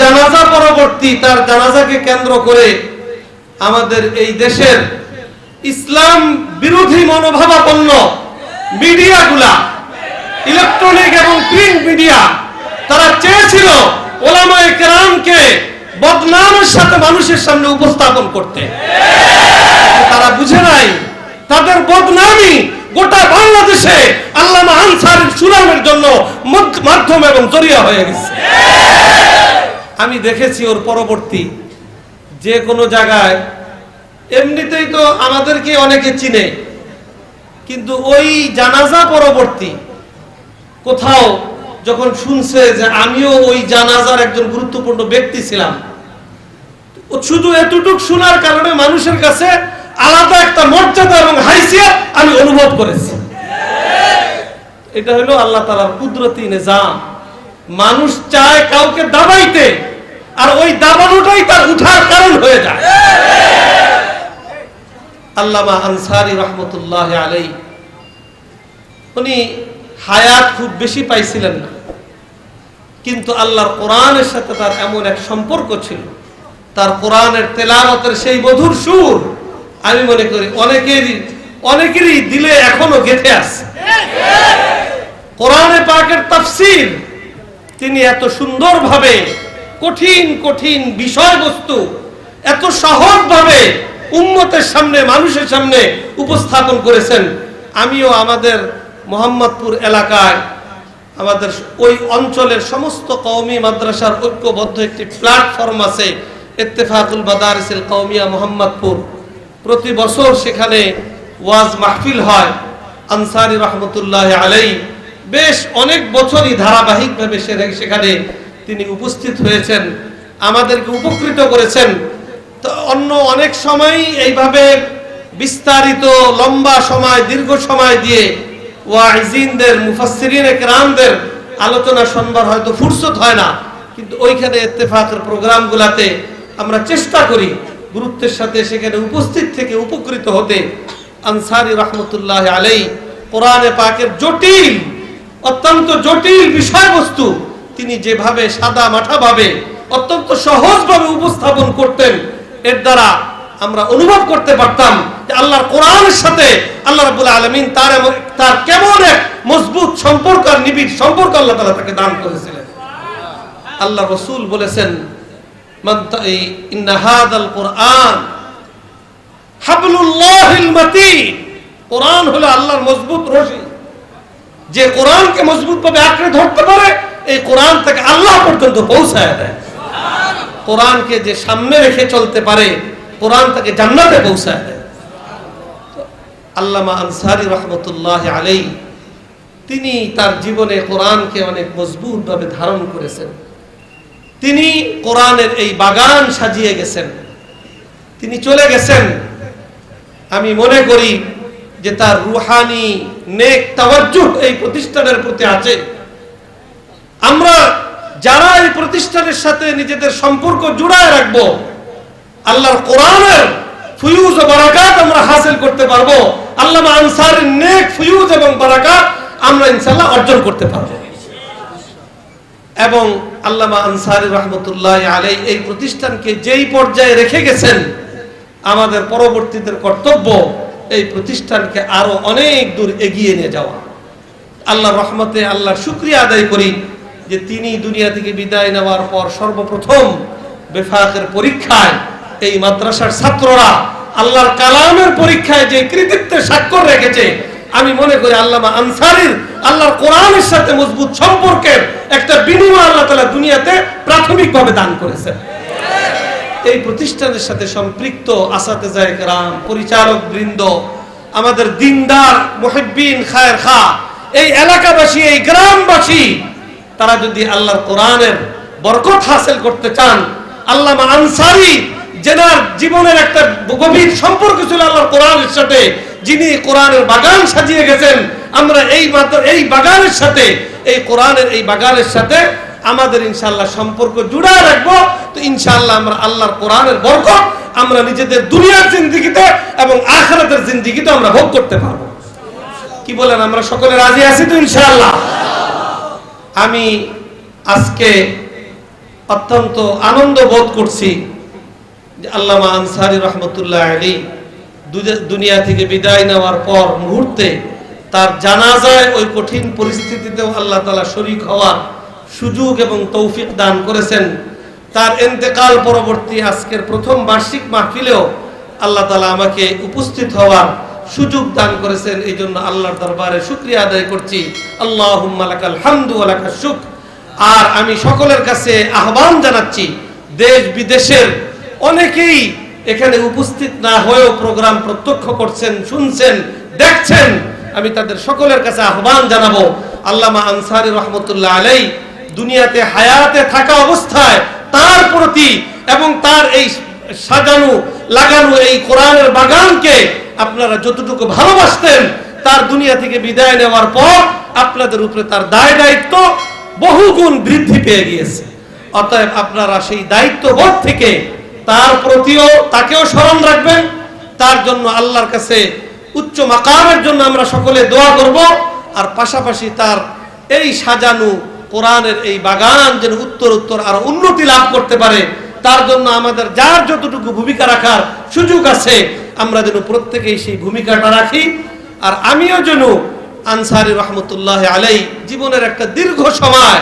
জানাজা পরবর্তী তার জানাজাকে কেন্দ্র করে আমাদের এই দেশের ইসলাম বিরোধী মনোভাবাপন্ন মিডিয়াগুলা, ইলেকট্রনিক এবং প্রিন্ট মিডিয়া, তারা চেয়েছিল ওলামায়ে কেরামকে বদনামের সাথে মানুষের সামনে উপস্থাপন করতে। তারা বুঝে নাই, তাদের বদনামি গোটা বাংলাদেশে আল্লামা আনসারের সুনামের জন্য মাধ্যম এবং জরিয়া হয়ে গেছে। আমি দেখেছি ওর পরবর্তী। যে কোনো জায়গায়, এমনিতেই তো আমাদেরকে অনেকে চিনে। কিন্তু ওই জানাজা পরবর্তী, কোথাও যখন শুনছে যে আমিও ওই জানাজার একজন গুরুত্বপূর্ণ ব্যক্তি ছিলাম শুধু এতটুক শোনার কারণে মানুষের কাছে আলাদা একটা মর্যাদা এবং হাইসিয়াত আমি অনুভব করেছি। এটা হলো আল্লাহ তালার কুদরতি নিজাম। মানুষ চায় কাউকে দাবাইতে। আর ওই দাবানোটাই তার উঠার কারণ হয়ে যায়। আল্লামা আনসারি রহমতুল্লাহ আলাই উনি হায়াত খুব বেশি পাইছিলেন না। কিন্তু আল্লাহর কোরআনের সাথে তার এমন এক সম্পর্ক ছিল। তার কোরআনের তেলাওয়াতের সেই মধুর সুর, আমি মনে করি অনেকেরই অনেকেরই দিলে এখনও গেঁথে আছে। কোরআনে পাকের তাফসীর, তিনি এত সুন্দরভাবে কঠিন কঠিন বিষয়বস্তু এত সহজভাবে উম্মতের সামনে, মানুষের সামনে উপস্থাপন করেছেন। আমিও আমাদের মোহাম্মদপুর এলাকায় আমাদের ওই অঞ্চলের সমস্ত কওমি মাদ্রাসার ঐক্যবদ্ধ একটি প্ল্যাটফর্ম আছে, ইত্তেফাকুল বাদারিসিল কওমিয়া মোহাম্মদপুর। প্রতি বছর সেখানে ওয়াজ মাহফিল হয়, আনসারি রহমতুল্লাহ আলাই বেশ অনেক বছরই ধারাবাহিকভাবে সেখানে তিনি উপস্থিত হয়েছেন, আমাদেরকে উপকৃত করেছেন। তো অন্য অনেক সময়ই এইভাবে বিস্তারিত লম্বা সময়, দীর্ঘ সময় দিয়ে ওয়াইজিনদের মুফাসসিরিন একরামদের আলোচনা শুনবার হয়তো ফুরসত হয় না। কিন্তু ওইখানে ইত্তেফাকের প্রোগ্রামগুলাতে আমরা চেষ্টা করি গুরুত্বের সাথে সেখানে উপস্থিত থেকে উপকৃত হতে। আনসারি রহমতুল্লাহ আলাই কোরআনে পাকের জটিল, অত্যন্ত জটিল বিষয়বস্তু তিনি যেভাবে সাদা মাঠা ভাবে অত্যন্ত সহজভাবে উপস্থাপন করতেন, এর দ্বারা আমরা অনুভব করতে পারতাম যে আল্লাহর কোরআনের সাথে আল্লাহ রাব্বুল আলামিন তার তার কেমন এক মজবুত সম্পর্ক আর নিবিড় সম্পর্ক আল্লাহ তাআলা তাকে দান করেছিলেন। আল্লাহ রসুল বলেছেন কোরআন হলো আল্লাহর মজবুত রশি। যে কোরআনকে মজবুত ভাবে আঁকড়ে ধরতে পারে এই কোরআন থেকে আল্লাহ পর্যন্ত পৌঁছায় দেয়। কোরআনকে যে সামনে রেখে চলতে পারে, কোরআন তাকে জান্নাতে পৌঁছায় দেয়। আল্লামা আনসারি রহমতুল্লাহ আলাই তিনি তার জীবনে কোরআনকে অনেক মজবুতভাবে ধারণ করেছেন। তিনি কোরআনের এই বাগান সাজিয়ে গেছেন। তিনি চলে গেছেন। আমি মনে করি যে তার রুহানি নেক তাওয়াজ্জুহ এই প্রতিষ্ঠানের প্রতি আছে। আমরা যারা এই প্রতিষ্ঠানের সাথে নিজেদের সম্পর্ক জুড়ায় রাখব, আল্লাহর কোরআনের ফুয়ুজ ও বারাকাত আমরা হাসিল করতে পারব, আল্লামা আনসারের নেক ফুয়ুজ এবং বারাকাত আমরা ইনশাল্লাহ অর্জন করতে পারব। এবং আল্লামা আনসারি রহমতুল্লাহ আলাই এই প্রতিষ্ঠানকে যেই পর্যায়ে রেখে গেছেন, আমাদের পরবর্তীদের কর্তব্য এই প্রতিষ্ঠানকে আরও অনেক দূর এগিয়ে নিয়ে যাওয়া। আল্লাহ রহমতে আল্লাহ শুক্রিয়া আদায় করি। যে তিনি দুনিয়া থেকে বিদায় নেওয়ার পর সর্বপ্রথম বেফাকের পরীক্ষায় এই মাদ্রাসার ছাত্ররা আল্লাহর কালামের পরীক্ষায় যে কৃতিত্বের স্বাক্ষর রেখেছে, আমি মনে করি আল্লামা আনসারির আল্লাহর কোরআনের সাথে মজবুত সম্পর্কের একটা বিনিময় আল্লাহ তালা দুনিয়াতে প্রাথমিকভাবে দান করেছেন। এই প্রতিষ্ঠানের সাথে সম্পৃক্ত আসাতে যায় জায়করাম পরিচালক বৃন্দ, আমাদের দিনদার, মুহিব্বিন খায়ের খা, এই এলাকাবাসী, এই গ্রামবাসী তারা যদি আল্লাহর কোরআনের বরকত হাসিল করতে চান, আল্লামা আনসারি যেনার জীবনের একটা গভীর সম্পর্ক ছিল আল্লাহর কোরআনের সাথে, যিনি কোরআনের বাগান সাজিয়ে গেছেন। আমরা এই মাত্র- এই বাগানের সাথে, এই কোরআনের এই বাগানের সাথে আমাদের ইনশাল্লাহ সম্পর্ক জুড়া রাখব। তো ইনশাল্লাহ আমরা আল্লাহর কোরআনের বরকত আমরা নিজেদের দুনিয়ার জিন্দিগিতে এবং আখরাতের জিন্দিগিতে আমরা ভোগ করতে পারব। কি বলেন, আমরা সকলে রাজি আছি তো ইনশাআল্লাহ? আমি আজকে অত্যন্ত আনন্দ বোধ করছি আল্লামা আনসারি রহমতুল্লাহ আলী দুনিয়া থেকে বিদায় নেওয়ার পর মুহূর্তে তার জানাজায় ওই কঠিন পরিস্থিতিতেও আল্লাহ তালা শরিক হওয়ার সুযোগ এবং তৌফিক দান করেছেন। তার এন্তেকাল পরবর্তী আজকের প্রথম বার্ষিক মাহফিলেও আল্লাহ তালা আমাকে উপস্থিত হওয়ার সুযোগ দান করেছেন এই জন্য আল্লাহর দরবারে শুক্রিয়া আদায় করছি। আল্লাহ আর আমি সকলের কাছে আহ্বান জানাচ্ছি, দেশ বিদেশের অনেকেই এখানে উপস্থিত না হয়েও প্রোগ্রাম প্রত্যক্ষ করছেন, শুনছেন, দেখছেন। আমি তাদের সকলের কাছে আহ্বান জানাব। আল্লামা আনসারি রহমতুল্লাহ আলাই দুনিয়াতে হায়াতে থাকা অবস্থায় তার প্রতি এবং তার এই সাজানো, লাগানো এই কোরআনের বাগানকে আপনারা যতটুকু ভালোবাসতেন, তার দুনিয়া থেকে বিদায় নেওয়ার পর আপনাদের উপরে তার দায় দায়িত্ব বহুগুণ বৃদ্ধি পেয়ে গিয়েছে। অতএব আপনারা সেই দায়িত্ববোধ থেকে তার প্রতিও তাকেও স্মরণ রাখবেন। তার জন্য আল্লাহর কাছে উচ্চ মাকামের জন্য আমরা সকলে দোয়া করব। আর পাশাপাশি তার এই সাজানো কোরআনের এই বাগান যেন উত্তর উত্তর আরও উন্নতি লাভ করতে পারে, তার জন্য আমাদের যার যতটুকু ভূমিকা রাখার সুযোগ আছে আমরা যেন প্রত্যেকেই সেই ভূমিকাটা রাখি। আর আমিও যেন আনসারি রহমতুল্লাহ আলাই জীবনের একটা দীর্ঘ সময়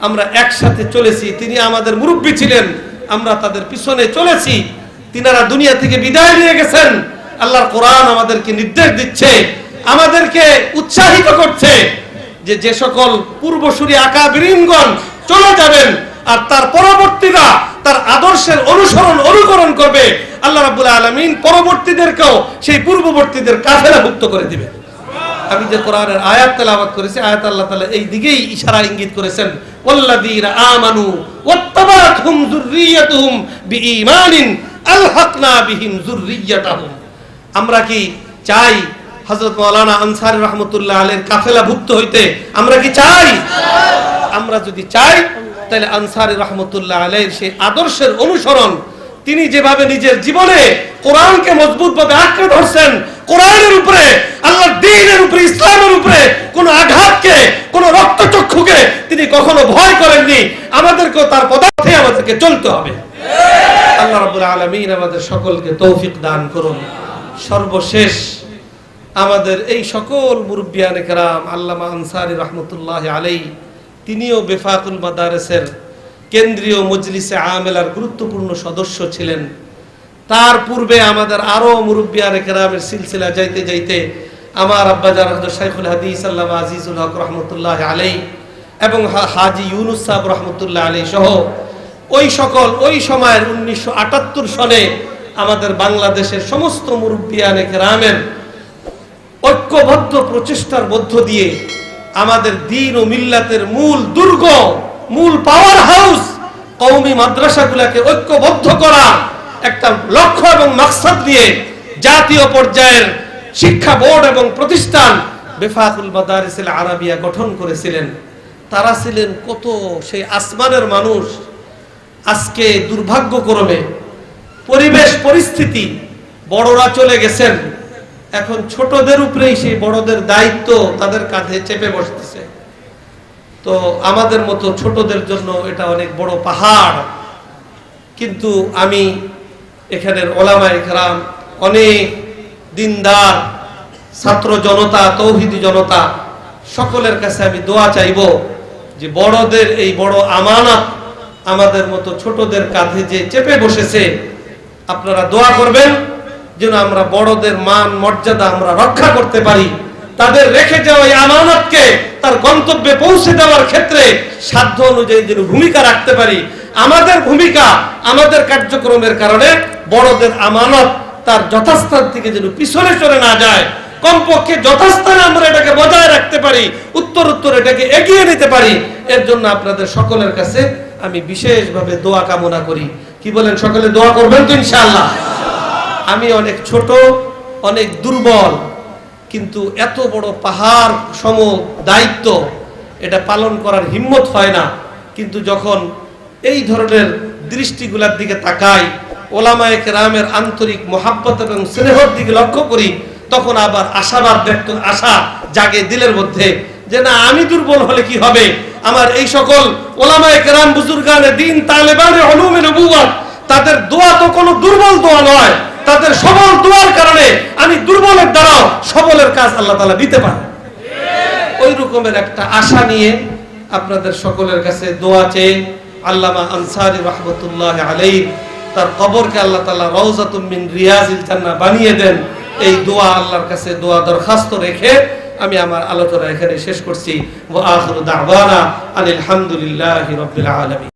আমরা একসাথে চলেছি। তিনি আমাদের মুরব্বী ছিলেন, আমরা তাদের পিছনে চলেছি। তিনারা দুনিয়া থেকে বিদায় নিয়ে গেছেন। আল্লাহর কোরআন আমাদেরকে নির্দেশ দিচ্ছে, আমাদেরকে উৎসাহিত করছে যে যে সকল পূর্বসূরি আকাবিরিনগণ চলে যাবেন। আর তার পরবর্তীরা তার আদর্শের অনুসরণ, অনুকরণ করবে। আল্লাহ রাব্বুল আলামিন পরবর্তীদেরকেও সেই পূর্ববর্তীদের কাফেলাভুক্ত করে দিবে। আমি যে কোরআনের আয়াত তেলাওয়াত করেছি, আয়াত আল্লাহ তাআলা এই দিকেই ইশারা ইঙ্গিত করেছেন। আমানু আমরা কি চাই হযরত মাওলানা আনসারী রাহমাতুল্লাহ আলাইহির কাফেলাভুক্ত হইতে? আমরা কি চাই? আমরা যদি চাই, তাহলে আনসারী রহমতুল্লাহ আলাইহির সেই আদর্শের অনুসরণ, তিনি যেভাবে নিজের জীবনে কোরআনকে মজবুত ভাবে আঁকড়ে ধরছেন, কোরআনের উপরে, আল্লাহর দ্বীনের উপরে, ইসলামের উপরে কোন আঘাতকে, কোন রক্তচক্ষুকে তিনি কখনো ভয় করেননি। আমাদেরকেও তার পদার্থে আমাদেরকে চলতে হবে। আল্লাহ রাব্বুল আলামিন আমাদের সকলকে তৌফিক দান করুন। সর্বশেষ আমাদের এই সকল মুরব্বিয়ানে কেরাম আল্লামা আনসারি রহমতুল্লাহ আলাই তিনিও বেফাকুল মাদারেসের কেন্দ্রীয় মজলিসে আমেলার গুরুত্বপূর্ণ সদস্য ছিলেন। তার পূর্বে আমাদের আরও মুরব্বিয়ানে কেরামের সিলসিলা যাইতে যাইতে আমার আব্বা জারাদ শাইখুল হাদিস আল্লাহ আজিজুল হক রহমতুল্লাহ আলাই এবং হাজি ইউনুস সাহেব রহমতুল্লাহ আলী সহ ওই সকল, ওই সময়ের উনিশশো আটাত্তর সনে আমাদের বাংলাদেশের সমস্ত মুরব্বিয়ানে কেরামের ঐক্যবদ্ধ প্রচেষ্টার মধ্য দিয়ে আমাদের দিন ও মিল্লাতের মূল দুর্গ, মূল পাওয়ার হাউস কৌমি মাদ্রাসাগুলোকে ঐক্যবদ্ধ করা, একটা লক্ষ্য এবং মাকসাদ নিয়ে জাতীয় পর্যায়ের শিক্ষা বোর্ড এবং প্রতিষ্ঠান বেফাকুল মাদারিসিল আরাবিয়া গঠন করেছিলেন। তারা ছিলেন কত সেই আসমানের মানুষ, আজকে দুর্ভাগ্যক্রমে পরিবেশ পরিস্থিতি, বড়রা চলে গেছেন। এখন ছোটদের উপরেই সেই বড়দের দায়িত্ব তাদের কাঁধে চেপে বসতেছে। তো আমাদের মতো ছোটদের জন্য এটা অনেক বড় পাহাড়। কিন্তু আমি এখানের ওলামায়ে খেলাম অনেক দিনদার, ছাত্র জনতা, তৌহিদি জনতা, সকলের কাছে আমি দোয়া চাইব যে বড়দের এই বড় আমানত আমাদের মতো ছোটদের কাঁধে যে চেপে বসেছে, আপনারা দোয়া করবেন। যেন আমরা বড়দের মান, মর্যাদা আমরা রক্ষা করতে পারি। তাদের রেখে যাওয়া এই আমানতকে, তার গন্তব্যে পৌঁছে দেওয়ার ক্ষেত্রে সাধ্য অনুযায়ী যেন ভূমিকা রাখতে পারি। আমাদের ভূমিকা, আমাদের কার্যক্রমের কারণে বড়দের আমানত তার যথাস্থান থেকে যেন পিছনে চলে না যায়। কমপক্ষে যথাস্থানে আমরা এটাকে বজায় রাখতে পারি, উত্তর উত্তর এটাকে এগিয়ে নিতে পারি। এর জন্য আপনাদের সকলের কাছে আমি বিশেষভাবে দোয়া কামনা করি। কি বলেন সকলে দোয়া করবেন তো ইনশাআল্লাহ? আমি অনেক ছোট, অনেক দুর্বল, কিন্তু এত বড় পাহাড় সম দায়িত্ব, এটা পালন করার হিম্মত হয় না। কিন্তু যখন এই ধরনের দৃষ্টিগুলার দিকে তাকাই ওলামায়ক রামের আন্তরিক মোহাব্বত এবং স্নেহর দিকে লক্ষ্য করি, তখন আবার আশাবাদ ব্যক্ত, আশা জাগে দিলের মধ্যে যে না, আমি দুর্বল হলে কি হবে? আমার এই সকল ওলামায়ে কেরাম বুজুর্গানে দিন তালেবানে নবুয়াত তাদের দোয়া তো কোনো দুর্বল দোয়া নয়। তাদের সবল দোয়ার কারণে আমি দুর্বলের দ্বারাও সবলের কাজ আল্লাহ তাআলা দিতে পারে ওই রকমের একটা আশা নিয়ে আপনাদের সকলের কাছে দোয়া চেয়ে আল্লামা আনসারি রহমতুল্লাহ আলাই তার কবরকে আল্লাহ তাআলা রওজাতুম মিন রিয়াজিল জান্নাহ বানিয়ে দেন। এই দোয়া আল্লাহর কাছে দোয়া দরখাস্ত রেখে আমি আমার আলোচনা এখানে শেষ করছি। ওয়া আখিরু দাওয়ানা আনিল হামদুলিল্লাহি রাব্বিল আলামিন।